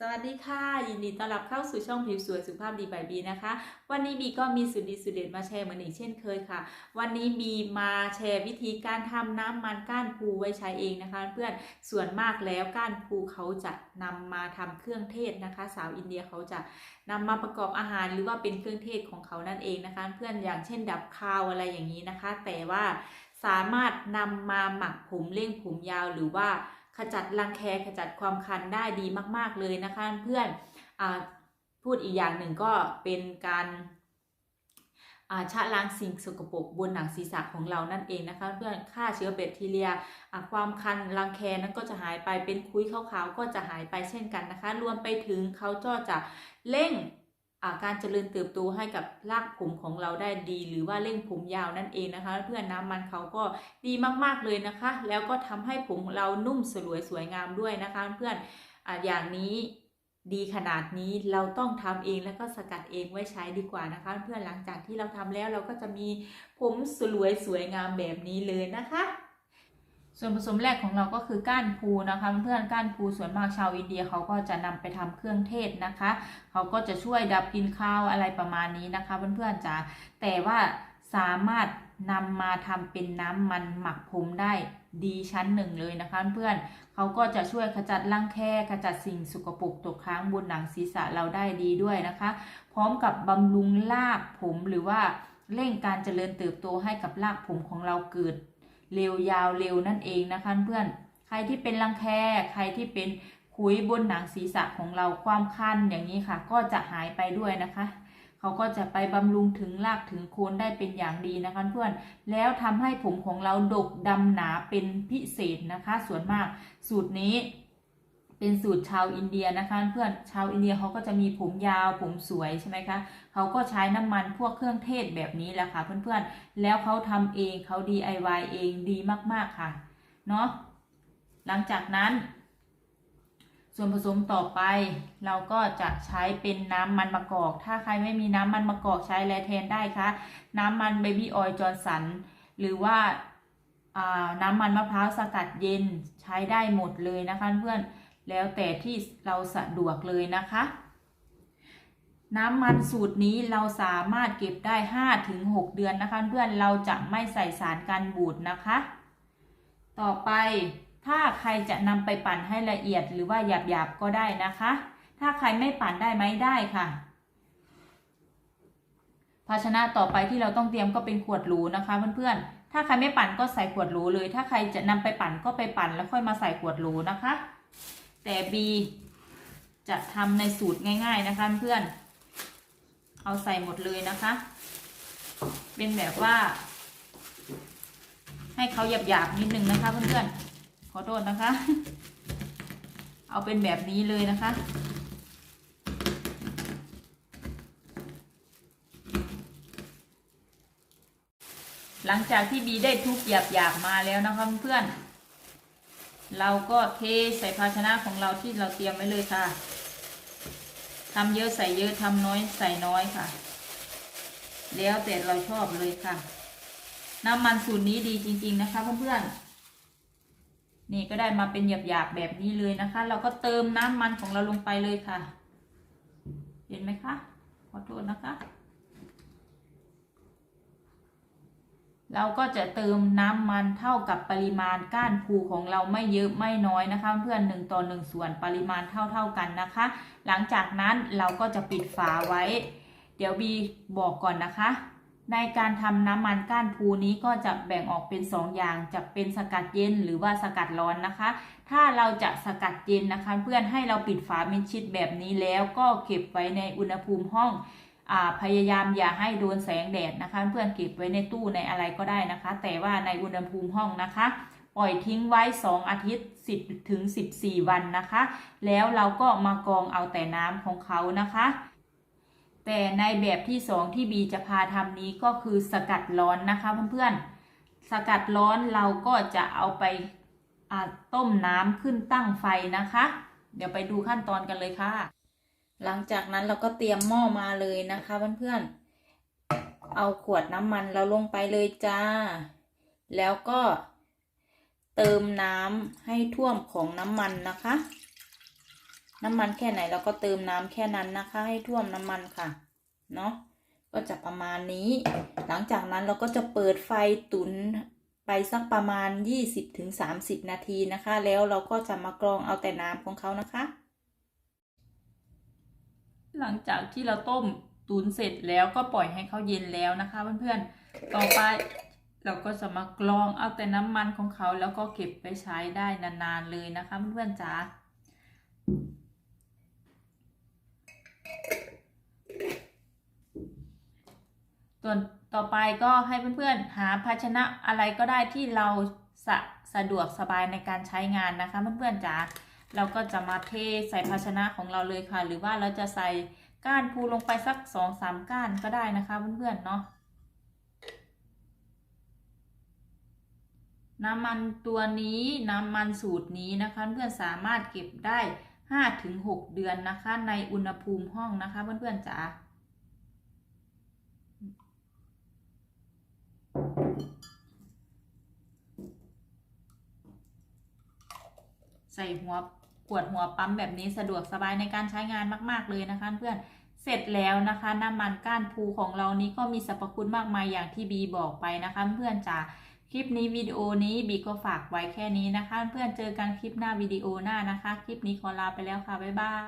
สวัสดีค่ะ ยินดีต้อนรับเข้าสู่ช่องผิวสวยสุขภาพดี by บีนะคะ วันนี้บีก็มีสูตรดีสูตรเด็ดมาแชร์เหมือนอีกเช่นเคยค่ะ วันนี้บีมาแชร์วิธีการทำน้ำมันก้านปูไว้ใช้เองนะคะ เพื่อนส่วนมากแล้วก้านปูเขาจะนำมาทำเครื่องเทศนะคะ สาวอินเดียเขาจะนำมาประกอบอาหารหรือว่าเป็นเครื่องเทศของเขานั่นเองนะคะ เพื่อนอย่างเช่นดับคาวอะไรอย่างนี้นะคะ แต่ว่าสามารถนำมาหมักผมเร่งผมยาวหรือว่า ขจัดรังแคขจัดความคันได้ดีมาก ๆเลยนะคะ เพื่อนอพูดอีกอย่างหนึ่งก็เป็นการชะล้างสิ่งสกปรกบนหนังศีรษะของเรานั่นเองนะคะ เพื่อนฆ่าเชื้อแบคทีเรีย ความคันรังแคนั้นก็จะหายไปเป็นคุยขาวๆก็จะหายไปเช่นกันนะคะ รวมไปถึงเขาก็จะเร่ง การเจริญเติบโตให้กับรากผมของเราได้ดี หรือว่าเร่งผมยาวนั่นเองนะคะ เพื่อนน้ำมันเขาก็ดีมากๆเลยนะคะ แล้วก็ทำให้ผมเรานุ่มสลวยสวยงามด้วยนะคะ เพื่อนออย่างนี้ดีขนาดนี้เราต้องทำเองแล้วก็สกัดเองไว้ใช้ดีกว่านะคะ เพื่อนหลังจากที่เราทำแล้วเราก็จะมีผมสวยสวยงามแบบนี้เลยนะคะ ส่วนผสมแรกของเราก็คือก้านพูนะคะเพื่อนก้านพูส่วนมากชาวอินเดียเขาก็จะนำไปทำเครื่องเทศนะคะ เขาก็จะช่วยดับกลินข้าวอะไรประมาณนี้นะคะเพื่อนๆจ๋าแต่ว่าสามารถนำมาทำเป็นน้ำมันหมักผมได้ดีชั้นหนึ่งเลยนะคะเพื่อนเขาก็จะช่วยขจัดรังแคขจัดสิ่งสกปรกตกค้างบนหนังศีรษะเราได้ดีด้วยนะคะ พร้อมกับบำรุงรากผมหรือว่าเร่งการเจริญเติบโตให้กับรากผมของเราเกิด เร็วยาวเร็วนั่นเองนะคะเพื่อนใครที่เป็นรังแคใครที่เป็นขุยบนหนังศีรษะของเราความคันอย่างนี้ค่ะ ก็จะหายไปด้วยนะคะ เขาก็จะไปบำรุงถึงรากถึงโคนได้เป็นอย่างดีนะคะเพื่อนแล้วทำให้ผมของเราดกดำหนาเป็นพิเศษนะคะ ส่วนมากสูตรนี้ เป็นสูตรชาวอินเดียนะคะเพื่อนชาวอินเดียเขาก็จะมีผมยาวผมสวยใช่ไหมคะเขาก็ใช้น้ำมันพวกเครื่องเทศแบบนี้แหละค่ะเพื่อนๆ แล้วเขาทำเองเขา DIY เองดีมากๆค่ะเนาะหลังจากนั้น ส่วนผสมต่อไปเราก็จะใช้เป็นน้ำมันมะกอก ถ้าใครไม่มีน้ำมันมะกอกใช้อะไรแทนได้คะน้ำมันเบบี้ออยล์จอร์สันหรือว่าอ่าน้ำมันมะพร้าวสกัดเย็นใช้ได้หมดเลยนะคะเพื่อน แล้วแต่ที่เราสะดวกเลยนะคะ น้ำมันสูตรนี้เราสามารถเก็บได้5ถึง6เดือนนะคะ เพื่อนเราจะไม่ใส่สารกันบูดนะคะ ต่อไปถ้าใครจะนำไปปั่นให้ละเอียดหรือว่าหยาบๆก็ได้นะคะ ถ้าใครไม่ปั่นได้ไหมได้ค่ะภาชนะต่อไปที่เราต้องเตรียมก็เป็นขวดหรูนะคะเพื่อนๆ ถ้าใครไม่ปั่นก็ใส่ขวดหรูเลย ถ้าใครจะนำไปปั่นก็ไปปั่นแล้วค่อยมาใส่ขวดหรูนะคะ แต่บีจะทำในสูตรง่ายๆนะคะเพื่อน เอาใส่หมดเลยนะคะ เป็นแบบว่า ให้เขาหยาบๆนิดนึงนะคะเพื่อนๆ ขอโทษนะคะ เอาเป็นแบบนี้เลยนะคะหลังจากที่บีได้ทุบหยาบๆมาแล้วนะคะเพื่อนๆ เราก็เทใส่ภาชนะของเราที่เราเตรียมไว้เลยค่ะทำเยอะใส่เยอะทำน้อยใส่น้อยค่ะ แล้วแต่เราชอบเลยค่ะ น้ำมันสูตรนี้ดีจริง ๆ นะคะเพื่อนๆนี่ก็ได้มาเป็นหยาบๆแบบนี้เลยนะคะ เราก็เติมน้ำมันของเราลงไปเลยค่ะ เห็นไหมคะขอโทษนะคะ เราก็จะเติมน้ำมันเท่ากับปริมาณก้านภูของเราไม่เยอะไม่น้อยนะคะเพื่อนหนึ่งต่อหนึ่งส่วนปริมาณเท่าๆกันนะคะ หลังจากนั้นเราก็จะปิดฝาไว้ เดี๋ยวบีบอกก่อนนะคะ ในการทำน้ำมันก้านภูนี้ก็จะแบ่งออกเป็น 2 อย่างจะเป็นสกัดเย็นหรือว่าสกัดร้อนนะคะ ถ้าเราจะสกัดเย็นนะคะ เพื่อนให้เราปิดฝามิดชิดแบบนี้แล้วก็เก็บไว้ในอุณหภูมิห้อง พยายามอย่าให้โดนแสงแดดนะคะ เพื่อนเก็บไว้ในตู้ในอะไรก็ได้นะคะ แต่ว่าในอุณหภูมิห้องนะคะ ปล่อยทิ้งไว้ 2 อาทิตย์ 10 ถึง 14 วันนะคะ แล้วเราก็มากรองเอาแต่น้ำของเขานะคะ แต่ในแบบที่ 2 ที่บีจะพาทำนี้ก็คือสกัดร้อนนะคะเพื่อนๆ สกัดร้อนเราก็จะเอาไปต้มน้ำขึ้นตั้งไฟนะคะ เดี๋ยวไปดูขั้นตอนกันเลยค่ะ หลังจากนั้นเราก็เตรียมหม้อมาเลยนะคะเพื่อนๆ เอาขวดน้ำมันเราลงไปเลยจ้า แล้วก็เติมน้ำให้ท่วมของน้ำมันนะคะ น้ำมันแค่ไหนเราก็เติมน้ำแค่นั้นนะคะ ให้ท่วมน้ำมันค่ะ เนาะก็จะประมาณนี้ หลังจากนั้นเราก็จะเปิดไฟตุนไปสักประมาณ 20-30 นาทีนะคะ แล้วเราก็จะมากรองเอาแต่น้ำของเขานะคะ หลังจากที่เราต้มตุนเสร็จแล้วก็ปล่อยให้เขาเย็นแล้วนะคะเพื่อนๆ ต่อไปเราก็จะมากรองเอาแต่น้ำมันของเขาแล้วก็เก็บไปใช้ได้นานๆเลยนะคะเพื่อนๆจ๋าส่วนต่อไปก็ให้เพื่อนๆหาภาชนะอะไรก็ได้ที่เราสะสะดวกสบายในการใช้งานนะคะเพื่อนๆจ๋า เราก็จะมาเทใส่ภาชนะของเราเลยค่ะ หรือว่าเราจะใส่ก้านพูลงไปสักสองสามก้านก็ได้นะคะเพื่อนๆเนาะน้ำมันตัวนี้น้ำมันสูตรนี้นะคะ เพื่อนสามารถเก็บได้ห้าถึงหกเดือนนะคะ ในอุณหภูมิห้องนะคะ เพื่อนๆจ๋า ใส่หัวขวดหัวปั๊มแบบนี้สะดวกสบายในการใช้งานมาก ๆ เลยนะคะเพื่อนเสร็จแล้วนะคะ น้ำมันก้านพูของเรานี้ก็มีสรรพคุณมากมายอย่างที่บีบอกไปนะคะ เพื่อนจ๋าคลิปนี้วิดีโอนี้บีก็ฝากไว้แค่นี้นะคะ เพื่อนเจอกันคลิปหน้าวิดีโอหน้านะคะ คลิปนี้ขอลาไปแล้วค่ะบ๊ายบาย